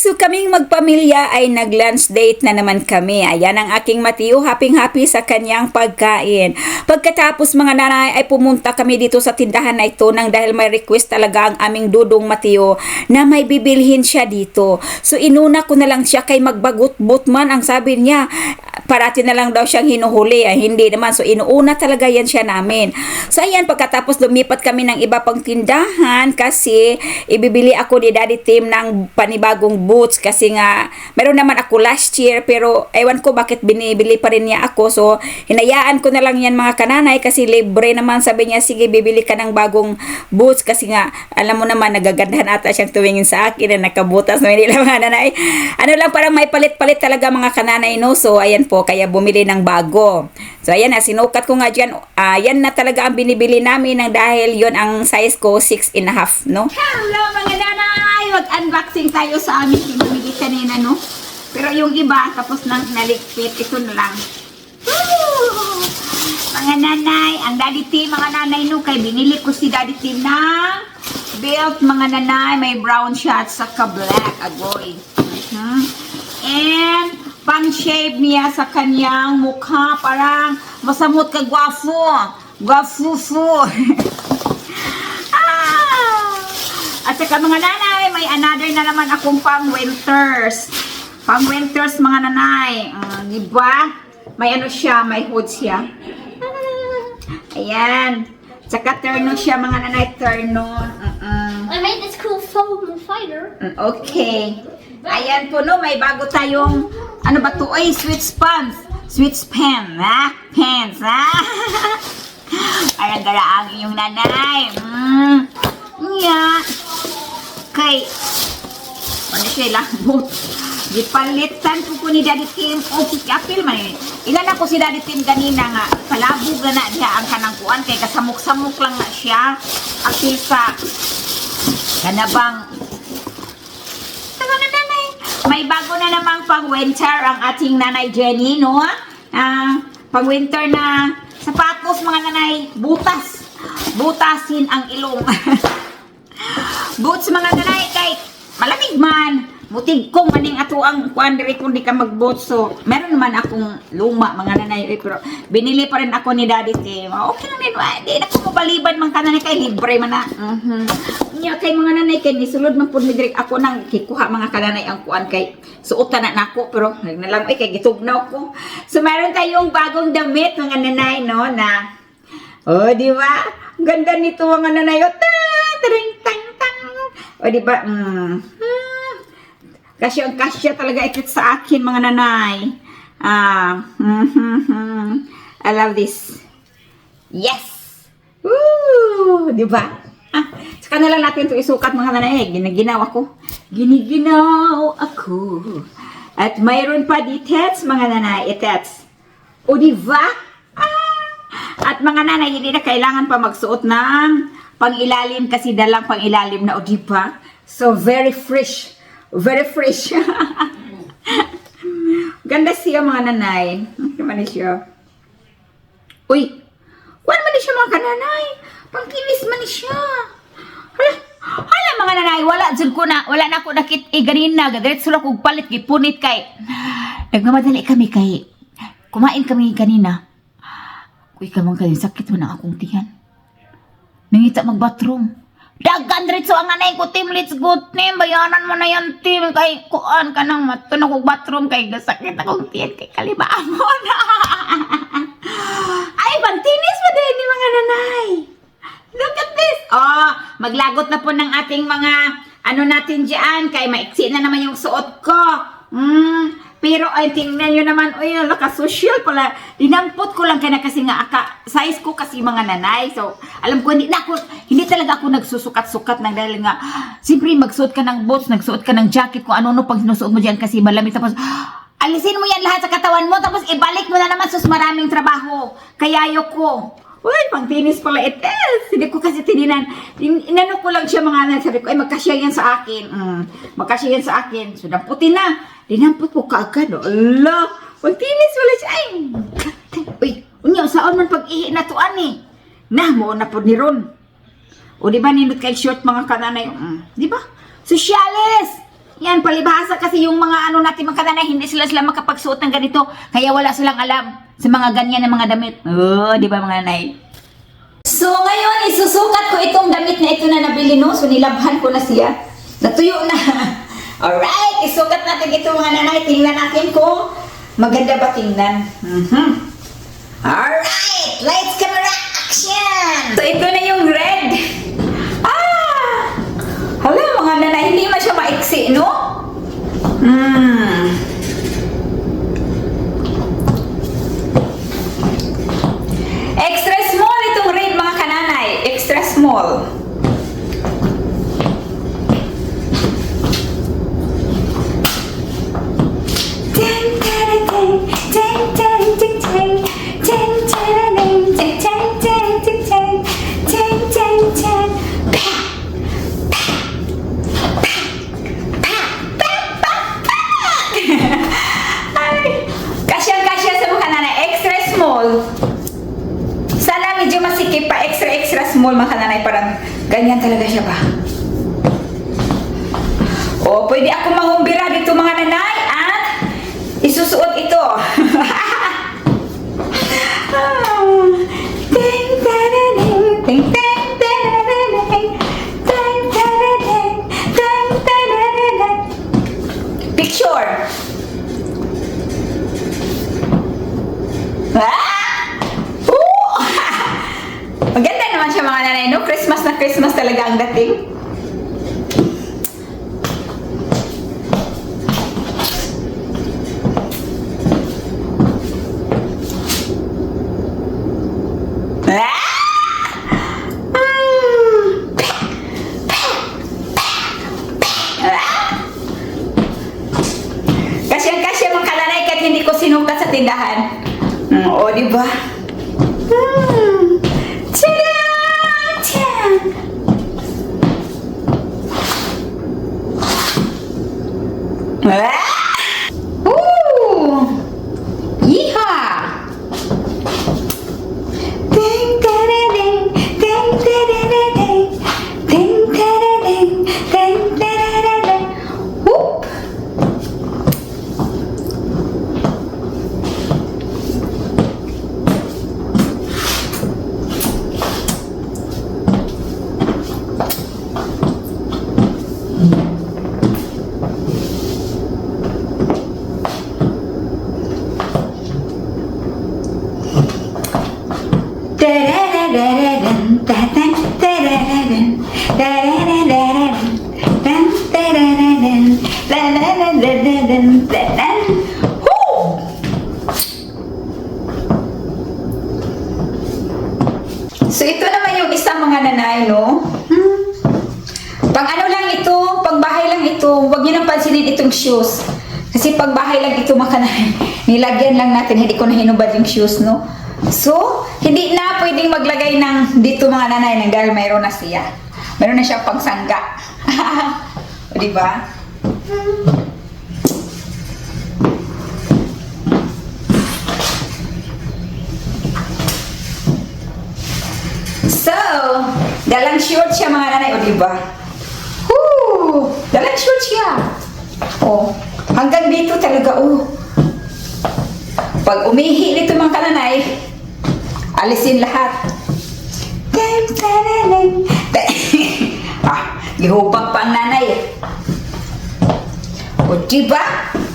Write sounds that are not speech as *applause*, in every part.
So kaming magpamilya ay nag-lunch date na naman kami. Ayan ang aking Mateo, happy-happy sa kanyang pagkain. Pagkatapos mga nanay ay pumunta kami dito sa tindahan na ito nang dahil may request talaga ang aming dudong Mateo na may bibilhin siya dito. So inuna ko na lang siya kay magbagot-bot man ang sabi niya. Parati na lang daw siyang hinuhuli. Ay, hindi naman. So inuuna talaga yan siya namin. So ayan, pagkatapos lumipat kami ng iba pang tindahan kasi ibibili ako ni Daddy Tim ng panibagong boots kasi nga meron naman ako last year pero ewan ko bakit binibili pa rin niya ako. So hinayaan ko na lang yan mga kananay kasi libre naman. Sabi niya sige bibili ka ng bagong boots. Kasi nga alam mo naman nagagandahan ata siyang tumingin sa akin na nakabutas na lang *laughs* mga nanay. Ano lang parang may palit-palit talaga mga kananay no? So ayan po kaya bumili ng bago. So ayan na sinukat ko nga dyan. Ah, yan na talaga ang binibili namin ng dahil yon ang size ko 6 and a half no? Hello mga nanay! Mag-unboxing tayo sa aming pinamili kanina, no? Pero yung iba, tapos nang naligpit, ito na lang. Mga nanay, ang daddy team, mga nanay no, kay binili ko si daddy team ng belt, mga nanay, may brown siya at saka black, agoy. Mhm. And, pang-shave niya sa kanyang mukha, parang masamot ka gwafo. Gwafo-fo. *laughs* Ah! At saka mga nanay, may another na naman akong pang winters. Pang winters mga nanay. Uh, di ba? May ano siya, may hood siya. *laughs* Ayan. Tsaka terno siya mga nanay, terno. Uh-uh. I made this cool foam fighter. Mm, Okay. Ayan po no, may bago tayong, ano ba to? Ay, switch pants. Switch pen, ha? Pants, ha? *laughs* Ayan dala ang iyong nanay. Mm. Yeah. Kay, ano siya lambot. Gipalitan ko po ni Daddy Tim. O, apil man eh. Ilan ako si Daddy Tim ganina nga. Palabog na na diha ang kanang kuan. Kay kasamok-samok lang na siya. Apil sa kanabang Tama na nanay. May bago na namang pang winter ang ating nanay Jenny, no? Ah, pang winter na sapatos mga nanay, butas. Butasin ang ilong. *laughs* Boots mga nanay kay malamig man. Butig kong maning ato ang kuan diri kung di ka mag-boots. So, meron naman akong luma mga nanay eh, pero binili pa rin ako ni Daddy Tim. Okay lang din. Di na ko mabaliban man ka nanay kay libre man na. Mhm. Nya kay mga nanay kay nisulod man pud mi ako nang kikuha mga kananay ang kuan kay suotan na nako pero nagnalang ay kay gitugnaw ko. So meron tayong bagong damit mga nanay no na Oh, di ba? Ganda nito mga nanay. Oh, tang, tang, tang. O, di ba? Mm. Hmm. Kasya ang kasya talaga ikit sa akin, mga nanay. Ah. mm I love this. Yes! Woo! Di ba? Ah, saka na lang natin ito isukat mga nanay. Ginaginaw ako. Giniginaw ako. At mayroon pa ditets, mga nanay. Itets. O, di ba? Ah! At mga nanay, hindi na kailangan pa magsuot ng pang-ilalim kasi dalang pang-ilalim na, o di? So, very fresh. Very fresh. *laughs* Ganda siya mga nanay. Ano siya? Uy! Wala man siya mga kananay. Pangkinis man siya. Hala, hala mga nanay, wala dyan ko na, wala na ako nakit, eh, ganina, gadiret sila kong palit, gipunit kay, nagmamadali kami kay, kumain kami kanina. Uy, kamang kayo, sakit mo na akong tiyan. Nangita mag-bathroom. Dagan ritso ang nanay ko, Tim. Let's go, Tim. Bayanan mo na yan, Tim. Kay kuan ka nang matunog og bathroom. Kay gasakit akong tiyan. Kay kalibaan mo na. *laughs* Ay, pantinis pa din ni mga nanay. Look at this. Oh, maglagot na po ng ating mga ano natin dyan. Kay maiksi na naman yung suot ko. Hmm. Pero ay tingnan nyo naman, uy, naka-social pala. Dinampot ko lang kaya kasi nga aka, size ko kasi mga nanay. So, alam ko, hindi na ako, hindi talaga ako nagsusukat-sukat ng dahil nga, siyempre magsuot ka ng boots, nagsuot ka ng jacket, kung ano-ano pag sinusuot mo dyan kasi malamig. Tapos, alisin mo yan lahat sa katawan mo, tapos ibalik mo na naman sus maraming trabaho. Kaya ayoko. Uy, pang tinis pala ites. Hindi ko kasi tininan. In, inano ko lang siya mga anak. Sabi ko, ay magkasya yan sa akin. Mm, magkasya yan sa akin. So, damputi na. Dinampot ko kaagad. Oh. Ala, pang tinis wala siya. Ay, uy, unya, saan man pag-ihi na to, ani? Na, mo na po ni Ron. O di ba nindot kay short mga kananay? Mm, di ba? Socialis! Yan, palibhasa kasi yung mga ano natin mga kananay, hindi sila sila makapagsuot ng ganito. Kaya wala silang alam sa mga ganyan na mga damit. Oh, di ba mga nanay? So ngayon, isusukat ko itong damit na ito na nabili no. So nilabhan ko na siya. Natuyo na. *laughs* Alright, isukat natin ito mga nanay. Tingnan natin kung maganda ba tingnan. Mhm. Alright, lights, camera, action! So ito na yung red. Ah! Hala, mga nanay, hindi man siya maiksi, no? Hmm. Extra small itong red mga kananay. Extra small. Small mga nanay. Parang ganyan talaga siya ba? O, pwede ako mangumbira dito mga nanay at isusuot ito. *laughs* Ah, Christmas talaga ang dating. Ah! Ah! Kasi ang kasya mga kalanay hindi ko sinukat tindahan. Mm, o, di ba? Hmm. *laughs* Ah! Da-da-da-da-da-dun, da-dun. Woo! So ito naman yung isang mga nanay, no? Hmm. Pag ano lang ito, pag bahay lang ito, huwag niyo nang pansinin itong shoes. Kasi pag bahay lang ito makanay, *laughs* nilagyan lang natin, hindi ko na hinubad yung shoes, no? So, hindi na pwedeng maglagay ng dito mga nanay ng dahil mayroon na siya. Mayroon na siya pang sangga. *laughs* o, di dalang short siya mga nanay, o di ba? Woo! Dalang short siya. Oh, hanggang dito talaga, oh. Pag umihi nito mga kananay, alisin lahat. *laughs* Ah, gihubag pa ang nanay. O diba?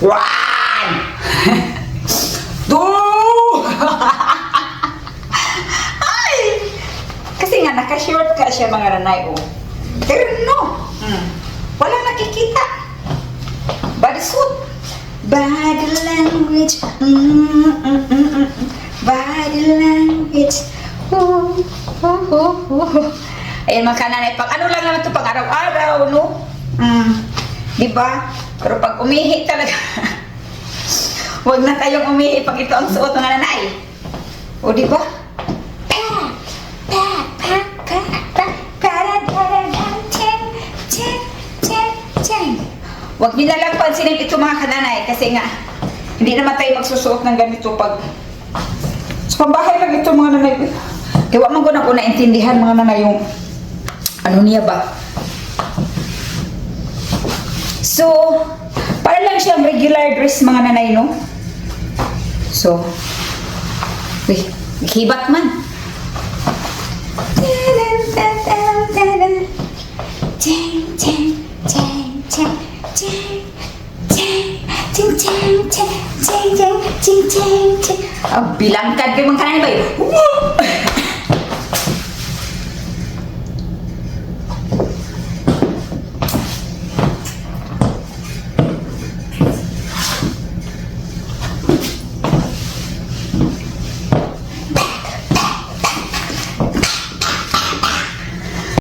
One! *laughs* Two! *laughs* Ay! Kasi nga, naka-short ka siya mga nanay, oh. Pero no, mm, wala nakikita. Bodysuit. Body language. Mm, mm, mm, mm, mm. Body language. Ooh, ooh, ooh, ooh. Ayan mga kananay, pag ano lang naman ito, pag araw-araw, no? Mm, di ba? Pero pag umihi talaga, *laughs* huwag na tayong umihi pag ito ang suot ng nanay. O, di ba? Huwag niyo na lang pansinin ito mga kananay kasi nga hindi naman tayo magsusuot ng ganito pag sa pambahay lang ito mga nanay. Kaya man ko na ko naintindihan mga nanay yung ano niya ba. So, para lang siyang regular dress mga nanay, no? So, uy, hibat man. Ah, bilangkad kayo mga kanay ba yun?